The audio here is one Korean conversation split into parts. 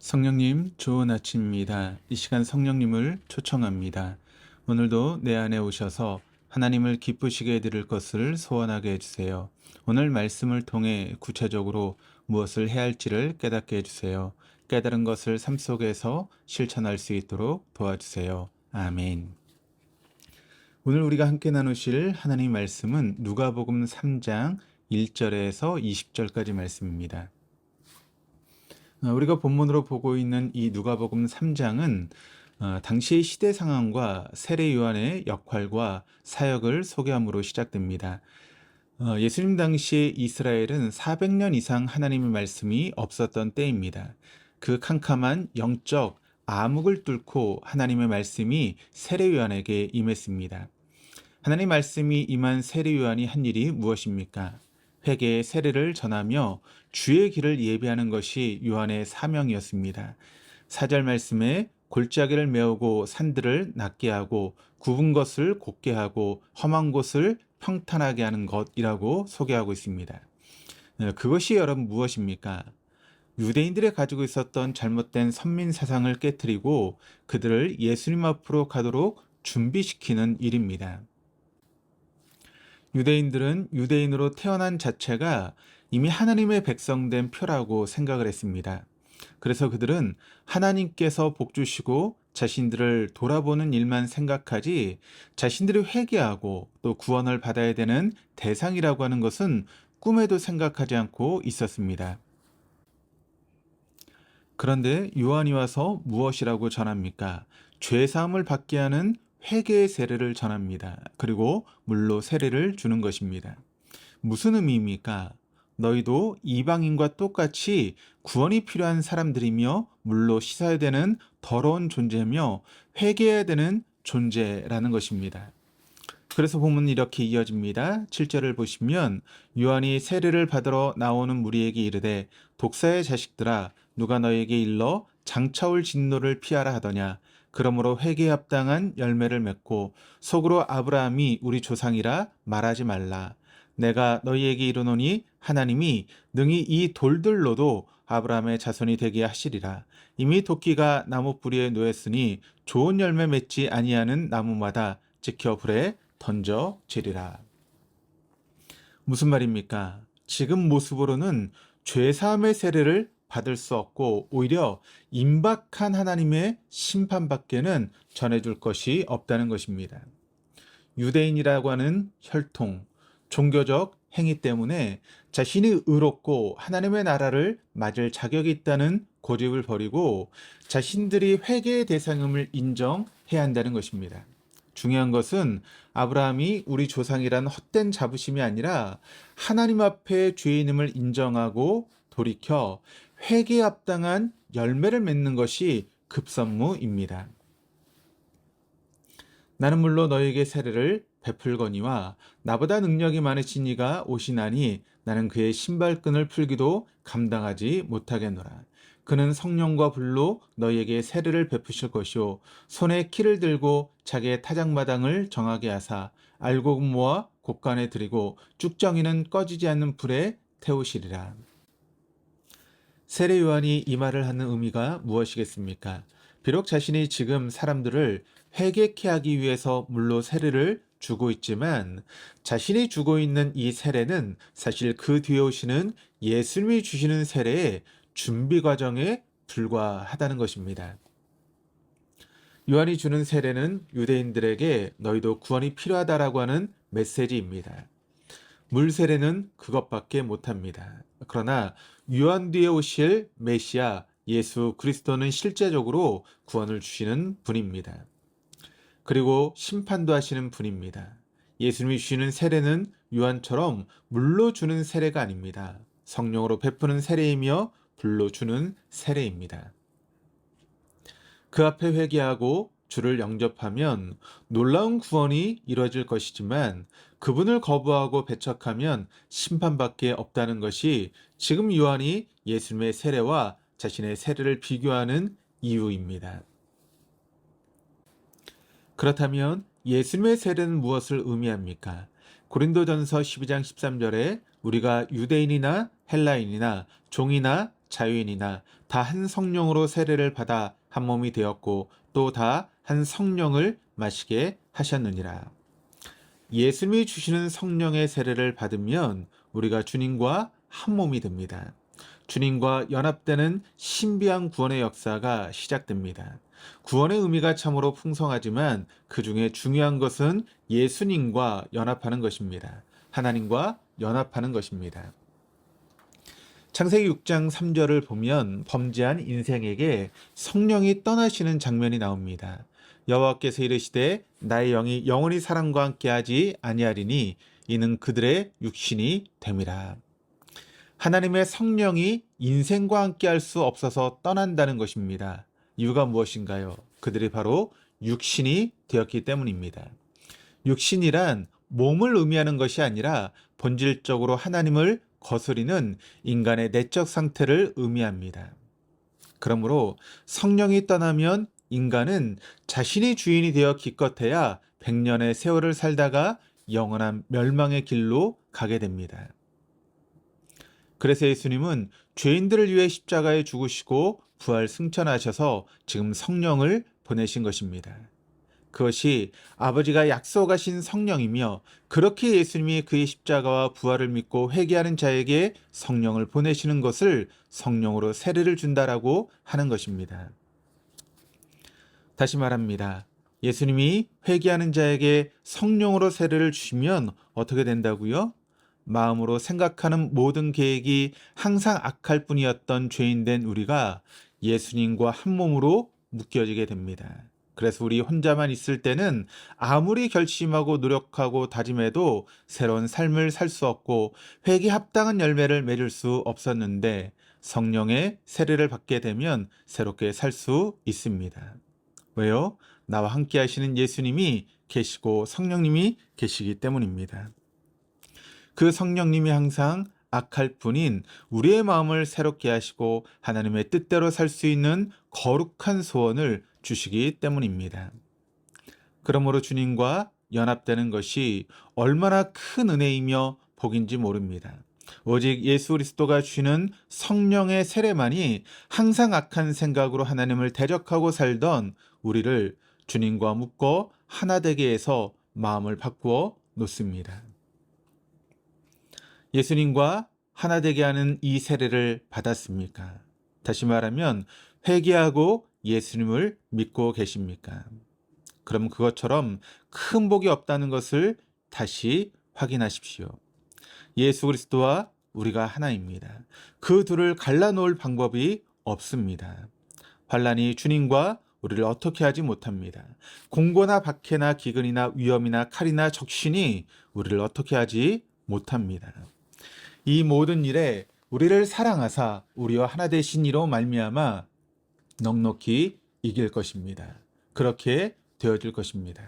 성령님, 좋은 아침입니다. 이 시간 성령님을 초청합니다. 오늘도 내 안에 오셔서 하나님을 기쁘시게 해드릴 것을 소원하게 해주세요. 오늘 말씀을 통해 구체적으로 무엇을 해야 할지를 깨닫게 해주세요. 깨달은 것을 삶 속에서 실천할 수 있도록 도와주세요. 아멘. 오늘 우리가 함께 나누실 하나님 말씀은 누가복음 3장 1절에서 20절까지 말씀입니다. 어, 우리가 본문으로 보고 있는 이 누가복음 3장은 어, 당시의 시대 상황과 세례 요한의 역할과 사역을 소개함으로 시작됩니다. 어, 예수님 당시의 이스라엘은 400년 이상 하나님의 말씀이 없었던 때입니다. 그 캄캄한 영적 암흑을 뚫고 하나님의 말씀이 세례 요한에게 임했습니다. 하나님 말씀이 임한 세례 요한이 한 일이 무엇입니까? 회개의 세례를 전하며 주의 길을 예비하는 것이 요한의 사명이었습니다. 사절 말씀에 골짜기를 메우고 산들을 낮게 하고 굽은 것을 곧게 하고 험한 곳을 평탄하게 하는 것이라고 소개하고 있습니다. 네, 그것이 여러분 무엇입니까? 유대인들이 가지고 있었던 잘못된 선민 사상을 깨뜨리고 그들을 예수님 앞으로 가도록 준비시키는 일입니다. 유대인들은 유대인으로 태어난 자체가 이미 하나님의 백성된 표라고 생각을 했습니다. 그래서 그들은 하나님께서 복 주시고 자신들을 돌아보는 일만 생각하지 자신들이 회개하고 또 구원을 받아야 되는 대상이라고 하는 것은 꿈에도 생각하지 않고 있었습니다. 그런데 요한이 와서 무엇이라고 전합니까? 죄 사함을 받게 하는 회개의 세례를 전합니다. 그리고 물로 세례를 주는 것입니다. 무슨 의미입니까? 너희도 이방인과 똑같이 구원이 필요한 사람들이며 물로 씻어야 되는 더러운 존재며 회개해야 되는 존재라는 것입니다. 그래서 보면 이렇게 이어집니다. 7절을 보시면 요한이 세례를 받으러 나오는 무리에게 이르되 독사의 자식들아 누가 너에게 일러 장차올 진노를 피하라 하더냐 그러므로 회개에 합당한 열매를 맺고 속으로 아브라함이 우리 조상이라 말하지 말라 내가 너희에게 이르노니 하나님이 능히 이 돌들로도 아브라함의 자손이 되게 하시리라. 이미 도끼가 나무 뿌리에 놓였으니 좋은 열매 맺지 아니하는 나무마다 지켜 불에 던져지리라. 무슨 말입니까? 지금 모습으로는 죄사함의 세례를 받을 수 없고 오히려 임박한 하나님의 심판밖에는 전해줄 것이 없다는 것입니다. 유대인이라고 하는 혈통, 종교적 행위 때문에 자신이 의롭고 하나님의 나라를 맞을 자격이 있다는 고집을 버리고 자신들이 회개의 대상임을 인정해야 한다는 것입니다. 중요한 것은 아브라함이 우리 조상이란 헛된 자부심이 아니라 하나님 앞에 죄인임을 인정하고 돌이켜 회개에 합당한 열매를 맺는 것이 급선무입니다. 나는 물로 너에게 세례를 베풀거니와 나보다 능력이 많으신 이가 오시나니 나는 그의 신발끈을 풀기도 감당하지 못하겠노라. 그는 성령과 불로 너희에게 세례를 베푸실 것이요 손에 키를 들고 자기의 타작마당을 정하게 하사 알곡 모아 곡간에 들이고 쭉정이는 꺼지지 않는 불에 태우시리라. 세례 요한이 이 말을 하는 의미가 무엇이겠습니까? 비록 자신이 지금 사람들을 회개케 하기 위해서 물로 세례를 주고 있지만 자신이 주고 있는 이 세례는 사실 그 뒤에 오시는 예수님이 주시는 세례의 준비 과정에 불과하다는 것입니다. 요한이 주는 세례는 유대인들에게 너희도 구원이 필요하다라고 하는 메시지입니다. 물 세례는 그것밖에 못합니다. 그러나 요한 뒤에 오실 메시아 예수 그리스도는 실제적으로 구원을 주시는 분입니다. 그리고 심판도 하시는 분입니다. 예수님이 주시는 세례는 요한처럼 물로 주는 세례가 아닙니다. 성령으로 베푸는 세례이며 불로 주는 세례입니다. 그 앞에 회개하고 주를 영접하면 놀라운 구원이 이루어질 것이지만 그분을 거부하고 배척하면 심판밖에 없다는 것이 지금 요한이 예수님의 세례와 자신의 세례를 비교하는 이유입니다. 그렇다면 예수님의 세례는 무엇을 의미합니까? 고린도전서 12장 13절에 우리가 유대인이나 헬라인이나 종이나 자유인이나 다 한 성령으로 세례를 받아 한 몸이 되었고 또 다 한 성령을 마시게 하셨느니라. 예수님이 주시는 성령의 세례를 받으면 우리가 주님과 한 몸이 됩니다. 주님과 연합되는 신비한 구원의 역사가 시작됩니다. 구원의 의미가 참으로 풍성하지만 그 중에 중요한 것은 예수님과 연합하는 것입니다. 하나님과 연합하는 것입니다. 창세기 6장 3절을 보면 범죄한 인생에게 성령이 떠나시는 장면이 나옵니다. 여호와께서 이르시되 나의 영이 영원히 사람과 함께하지 아니하리니 이는 그들의 육신이 됨이라. 하나님의 성령이 인생과 함께할 수 없어서 떠난다는 것입니다. 이유가 무엇인가요? 그들이 바로 육신이 되었기 때문입니다. 육신이란 몸을 의미하는 것이 아니라 본질적으로 하나님을 거스리는 인간의 내적 상태를 의미합니다. 그러므로 성령이 떠나면 인간은 자신이 주인이 되어 기껏해야 백년의 세월을 살다가 영원한 멸망의 길로 가게 됩니다. 그래서 예수님은 죄인들을 위해 십자가에 죽으시고 부활 승천하셔서 지금 성령을 보내신 것입니다. 그것이 아버지가 약속하신 성령이며 그렇게 예수님이 그의 십자가와 부활을 믿고 회개하는 자에게 성령을 보내시는 것을 성령으로 세례를 준다라고 하는 것입니다. 다시 말합니다. 예수님이 회개하는 자에게 성령으로 세례를 주시면 어떻게 된다고요? 마음으로 생각하는 모든 계획이 항상 악할 뿐이었던 죄인 된 우리가 예수님과 한 몸으로 묶여지게 됩니다. 그래서 우리 혼자만 있을 때는 아무리 결심하고 노력하고 다짐해도 새로운 삶을 살 수 없고 회개 합당한 열매를 맺을 수 없었는데 성령의 세례를 받게 되면 새롭게 살 수 있습니다. 왜요? 나와 함께 하시는 예수님이 계시고 성령님이 계시기 때문입니다. 그 성령님이 항상 악할 뿐인 우리의 마음을 새롭게 하시고 하나님의 뜻대로 살 수 있는 거룩한 소원을 주시기 때문입니다. 그러므로 주님과 연합되는 것이 얼마나 큰 은혜이며 복인지 모릅니다. 오직 예수 그리스도가 주시는 성령의 세례만이 항상 악한 생각으로 하나님을 대적하고 살던 우리를 주님과 묶어 하나 되게 해서 마음을 바꾸어 놓습니다. 예수님과 하나 되게 하는 이 세례를 받았습니까? 다시 말하면 회개하고 예수님을 믿고 계십니까? 그럼 그것처럼 큰 복이 없다는 것을 다시 확인하십시오. 예수 그리스도와 우리가 하나입니다. 그 둘을 갈라놓을 방법이 없습니다. 환란이 주님과 우리를 어떻게 하지 못합니다. 공고나 박해나 기근이나 위험이나 칼이나 적신이 우리를 어떻게 하지 못합니다. 이 모든 일에 우리를 사랑하사 우리와 하나 되신 이로 말미암아 넉넉히 이길 것입니다. 그렇게 되어질 것입니다.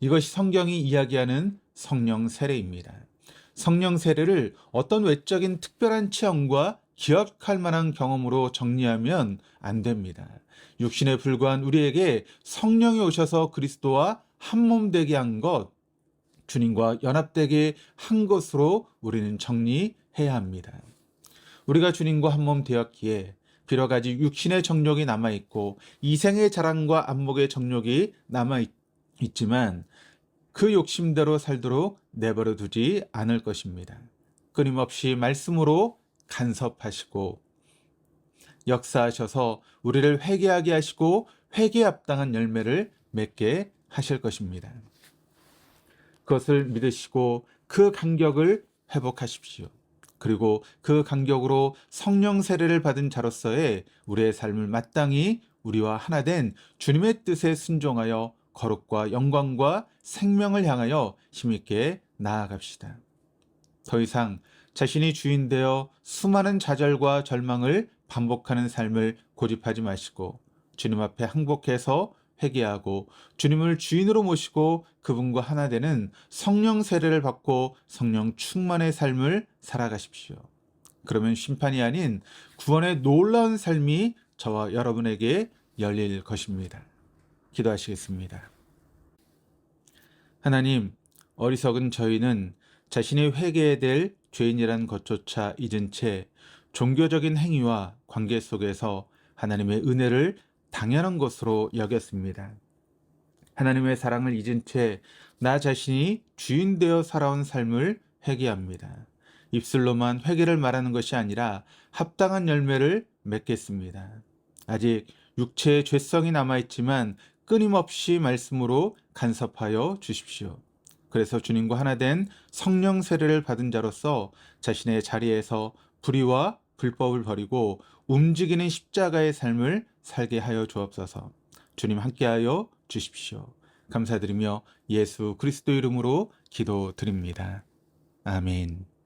이것이 성경이 이야기하는 성령 세례입니다. 성령 세례를 어떤 외적인 특별한 체험과 기억할 만한 경험으로 정리하면 안 됩니다. 육신에 불과한 우리에게 성령이 오셔서 그리스도와 한 몸 되게 한 것, 주님과 연합되게 한 것으로 우리는 정리해야 합니다. 우리가 주님과 한 몸 되었기에 비록 아직 육신의 정욕이 남아 있고 이생의 자랑과 안목의 정욕이 남아있지만 그 욕심대로 살도록 내버려 두지 않을 것입니다. 끊임없이 말씀으로 간섭하시고 역사하셔서 우리를 회개하게 하시고 회개 합당한 열매를 맺게 하실 것입니다. 그것을 믿으시고 그 간격을 회복하십시오. 그리고 그 간격으로 성령 세례를 받은 자로서의 우리의 삶을 마땅히 우리와 하나 된 주님의 뜻에 순종하여 거룩과 영광과 생명을 향하여 힘있게 나아갑시다. 더 이상 자신이 주인 되어 수많은 좌절과 절망을 반복하는 삶을 고집하지 마시고 주님 앞에 항복해서 회개하고 주님을 주인으로 모시고 그분과 하나 되는 성령 세례를 받고 성령 충만의 삶을 살아가십시오. 그러면 심판이 아닌 구원의 놀라운 삶이 저와 여러분에게 열릴 것입니다. 기도하시겠습니다. 하나님, 어리석은 저희는 자신이 회개해야 될 죄인이란 것조차 잊은 채 종교적인 행위와 관계 속에서 하나님의 은혜를 당연한 것으로 여겼습니다. 하나님의 사랑을 잊은 채 나 자신이 주인 되어 살아온 삶을 회개합니다. 입술로만 회개를 말하는 것이 아니라 합당한 열매를 맺겠습니다. 아직 육체의 죄성이 남아있지만 끊임없이 말씀으로 간섭하여 주십시오. 그래서 주님과 하나 된 성령 세례를 받은 자로서 자신의 자리에서 불의와 불법을 버리고 움직이는 십자가의 삶을 살게 하여 주옵소서. 주님 함께하여 주십시오. 감사드리며 예수 그리스도 이름으로 기도드립니다. 아멘.